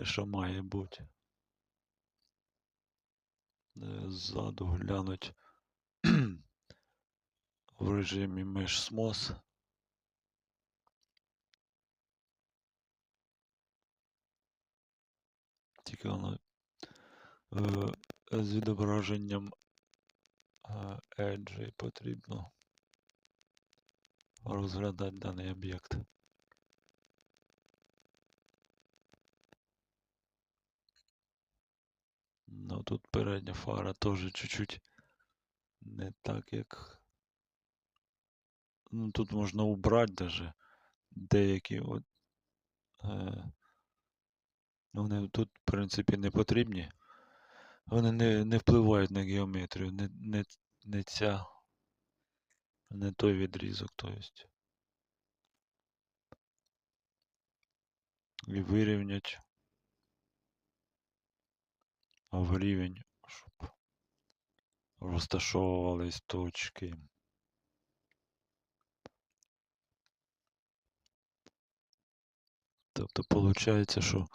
те, що має бути. Е, Ззаду глянуть в режимі миш смос. Тільки воно е, з відображенням е, Edge потрібно розглядати даний об'єкт. Ну тут передня фара теж чуть-чуть не так, як. Ну тут можна убрати даже деякі от. Е, вони тут, в принципі, не потрібні. Вони не, не впливають на геометрію, не, не, не ця, не той відрізок, то есть. І вирівнять в рівень, щоб розташовувались точки. Тобто виходить, що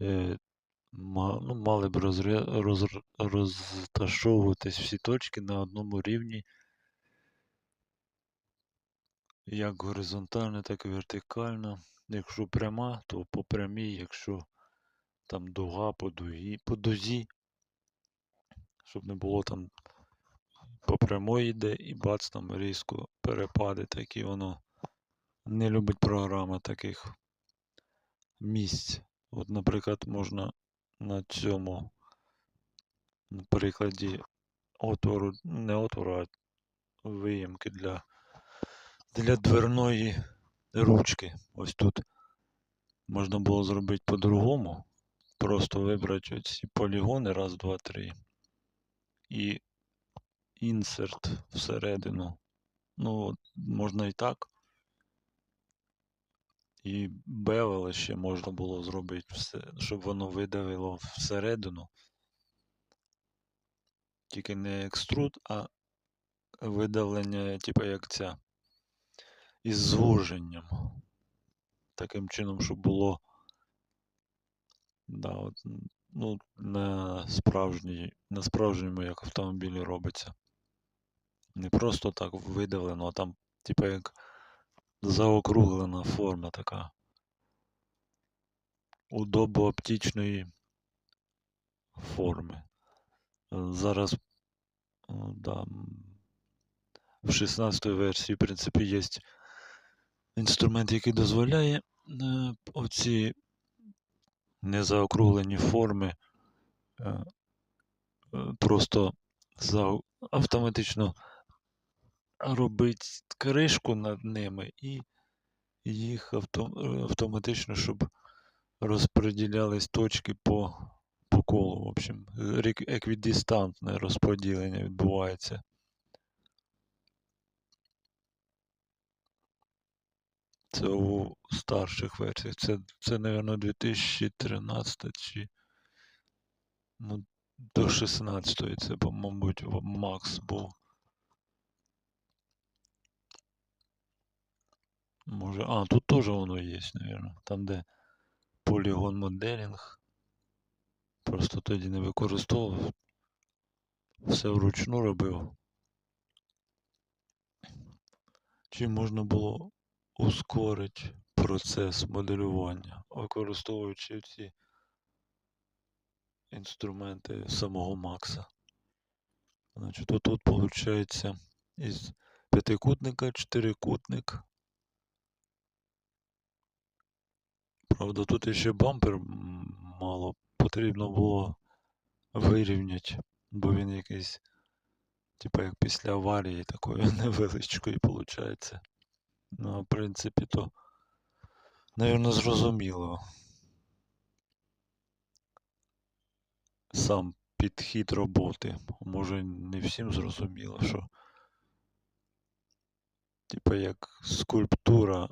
е, ну, мали б розря, роз, розташовуватись всі точки на одному рівні, як горизонтально, так і вертикально. Якщо пряма, то по прямій, якщо там дуга по дугі, по дузі, щоб не було там по прямої йде і бац там різко перепади, такі воно не любить програма таких місць. От, наприклад, можна на цьому прикладі отвору, не отвору, а виємки для, для дверної ручки. Ось тут можна було зробити по-другому. Просто вибрати оці полігони, раз, два, три. І інсерт всередину. Ну, от, можна і так. І бевело ще можна було зробити, все, щоб воно видавило всередину. Тільки не екструд, а видавлення, типу як ця. Із звуженням. Таким чином, щоб було. Да, от, ну, на справжній, на справжньому, як автомобілі робиться. Не просто так видавлено, а там, типу, як заокруглена форма така. Удобооптичної форми. Зараз да, в 16 версії, в принципі, є інструмент, який дозволяє е, оці незаокруглені форми е, е, просто автоматично робити кришку над ними і їх автоматично, щоб розподілялись точки по, по колу. В общем, еквідистантне розподілення відбувається. Це у старших версіях. Це, це мабуть, 2013 чи ну, до 16 це, мабуть, Макс був. Може. А, тут теж воно є, мабуть. Там, де полігон моделінг. Просто тоді не використовував. Все вручну робив. Чи можна було ускорити процес моделювання, використовуючи ці інструменти самого Макса. Значить, отут виходить із п'ятикутника чотирикутник. Правда, тут ще бампер мало потрібно було вирівняти, бо він якийсь, типа як після аварії такої невеличкої виходить. Ну, в принципі, то, навірно, зрозуміло. Сам підхід роботи. Може не всім зрозуміло, що типа як скульптура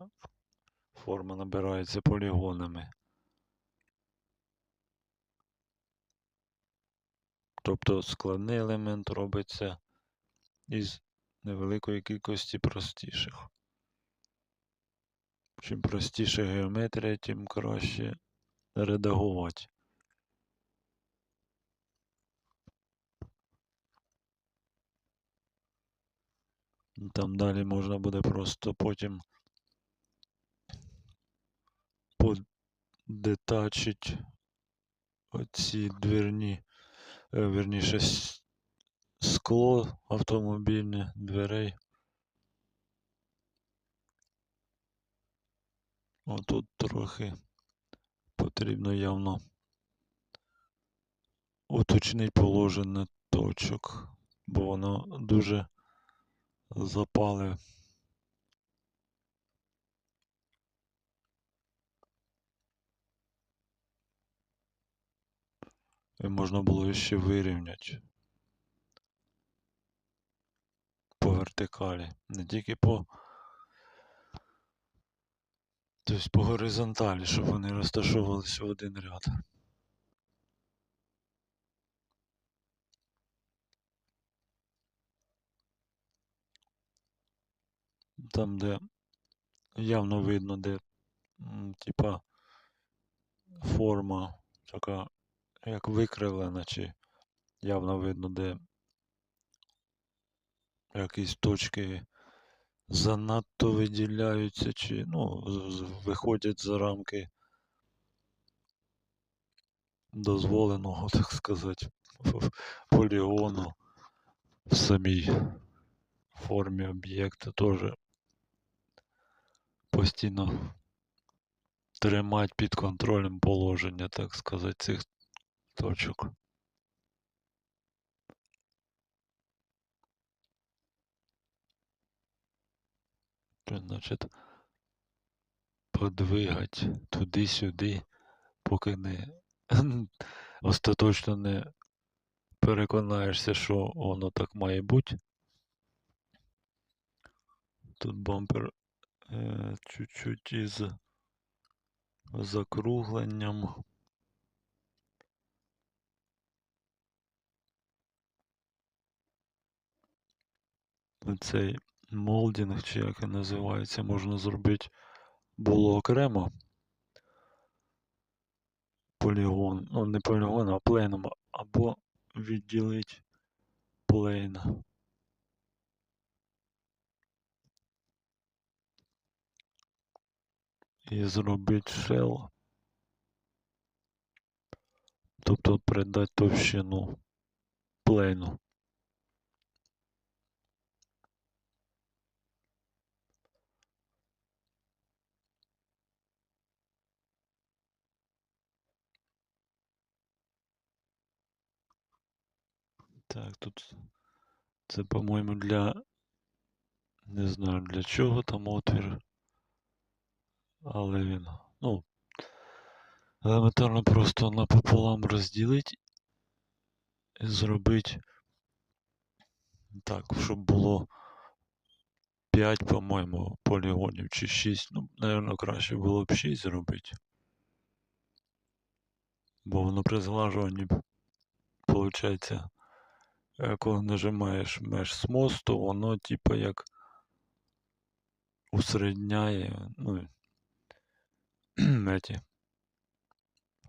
форма набирається полігонами. Тобто складний елемент робиться із невеликої кількості простіших. Чим простіша геометрія, тим краще редагувати. Там далі можна буде просто потім подетачить оці двірні, е, вірніше, скло автомобільне, дверей. Отут трохи потрібно явно уточнити положення точок, бо воно дуже запале. І можна було ще вирівняти по вертикалі, не тільки по тобто по горизонталі, щоб вони розташовувалися в один ряд. Там, де явно видно, де типа форма така як викривлена, чи явно видно, де якісь точки занадто виділяються, чи ну, виходять за рамки дозволеного, так сказати, полігону в самій формі об'єкта теж постійно тримати під контролем положення, так сказати, цих точок. Значить подвигать туди-сюди, поки не остаточно не переконаєшся, що воно так має бути. Тут бампер е, чуть-чуть із закругленням. Цей молдінг, чи як він називається, можна зробити було окремо. Полігон, ну не полігон, а пленом, або відділити плейн. І зробити shell. Тобто придати товщину плейну. Так, тут це, по-моєму, для. Не знаю для чого там отвір. Але він. Ну. Елементарно просто напополам розділити і зробити так, щоб було 5, по-моєму, полігонів чи 6. Ну, напевно, краще було б 6 зробити. Бо воно при зглажуванні, виходить, коли нажимаєш меж з мосту, воно типу як усередняє, ну, эти,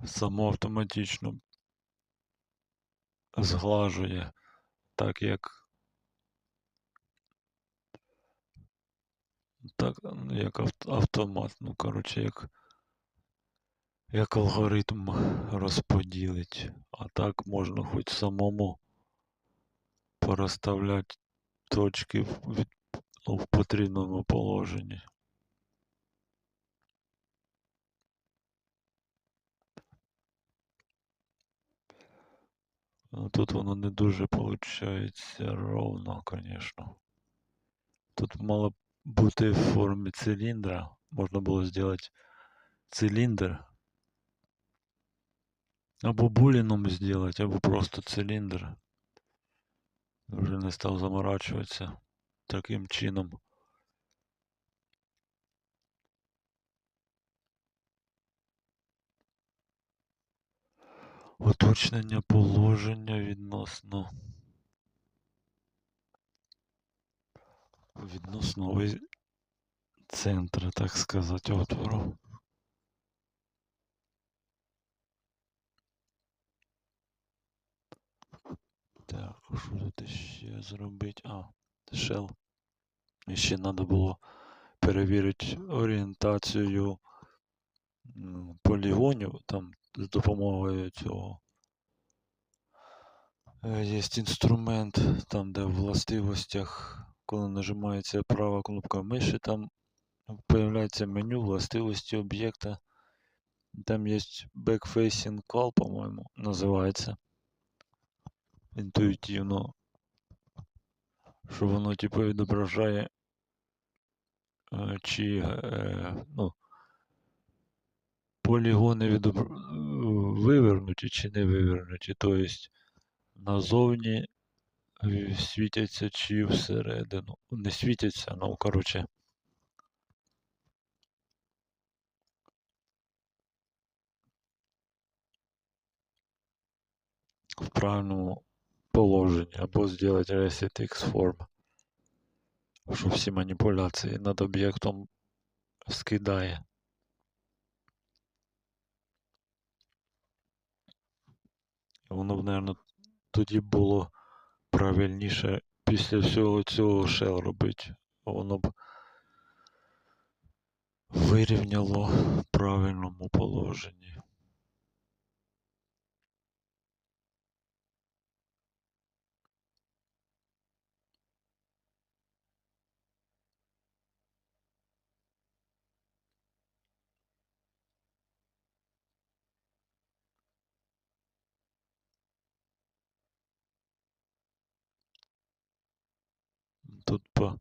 само автоматично зглажує, так як так, як автомат, ну, коротше, як, як алгоритм розподілить. А так можна хоч самому порозставляти точки ну, в потрібному положенні. Ну, Тут воно не дуже виходить ровно, звісно. Тут мало бути в формі циліндра. Можна було зробити циліндр. Або буліном зробити, або просто циліндр. Вже не став заморачуватися таким чином. Уточнення положення відносно відносно центра, так сказати, отвору. Що тут ще зробити? А, shell. І ще треба було перевірити орієнтацію полігонів там з допомогою цього. Е, Є інструмент, там, де в властивостях, коли нажимається права кнопка миші, там появляється меню властивості об'єкта. Там є Backfacing Call, по-моєму, називається. Інтуїтивно. Що воно типу відображає, е, чи е, ну, полігони відобр... вивернуті чи не вивернуті. Тобто назовні світяться чи всередину. Не світяться, ну коротше. в правильному положенні або зробити Reset X Form, що всі маніпуляції над об'єктом скидає. Воно б, мабуть, тоді було правильніше після всього цього shell робити. Воно б вирівняло в правильному положенні. Тут по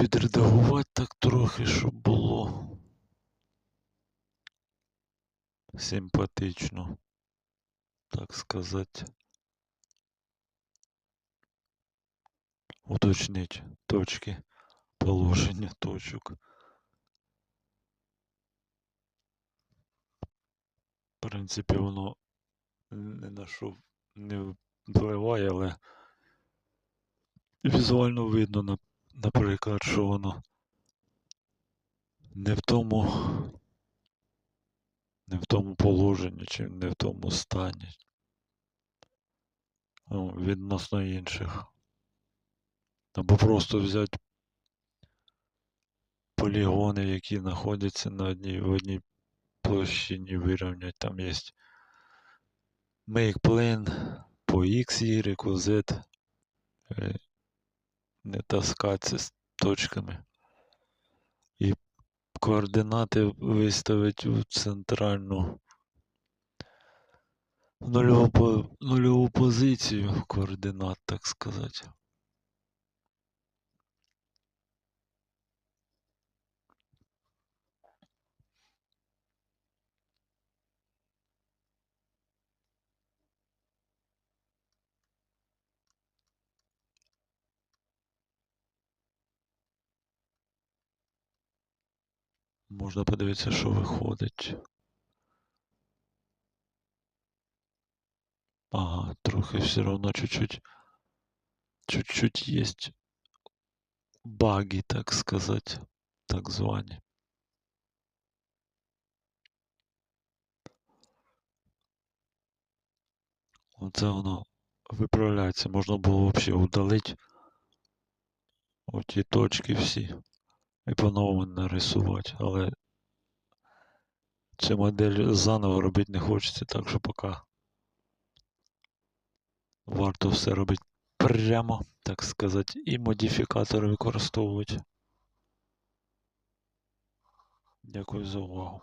підредагувати так трохи, щоб було симпатично, так сказати. Уточнить точки положення точок. В принципі, воно не на що не впливає, але візуально видно, на- наприклад, що воно не в тому, не в тому положенні, чи не в тому стані. Ну, відносно інших. Або просто взяти полігони, які знаходяться на одній, в одній площині, вирівняти. Там є make plane по X, Y, Z. Не таскатися з точками. І координати виставити в центральну нульову, нульову позицію координат, так сказати. Можна подивитися, що виходить. Ага, трохи все равно чуть-чуть. Чуть-чуть есть баги, так сказать, так звані. Оце воно виправляється. Можна було взагалі удалити оті точки всі і по-новому нарисувати, але цю модель заново робити не хочеться, так що поки варто все робити прямо, так сказати, і модифікатори використовувати. Дякую за увагу.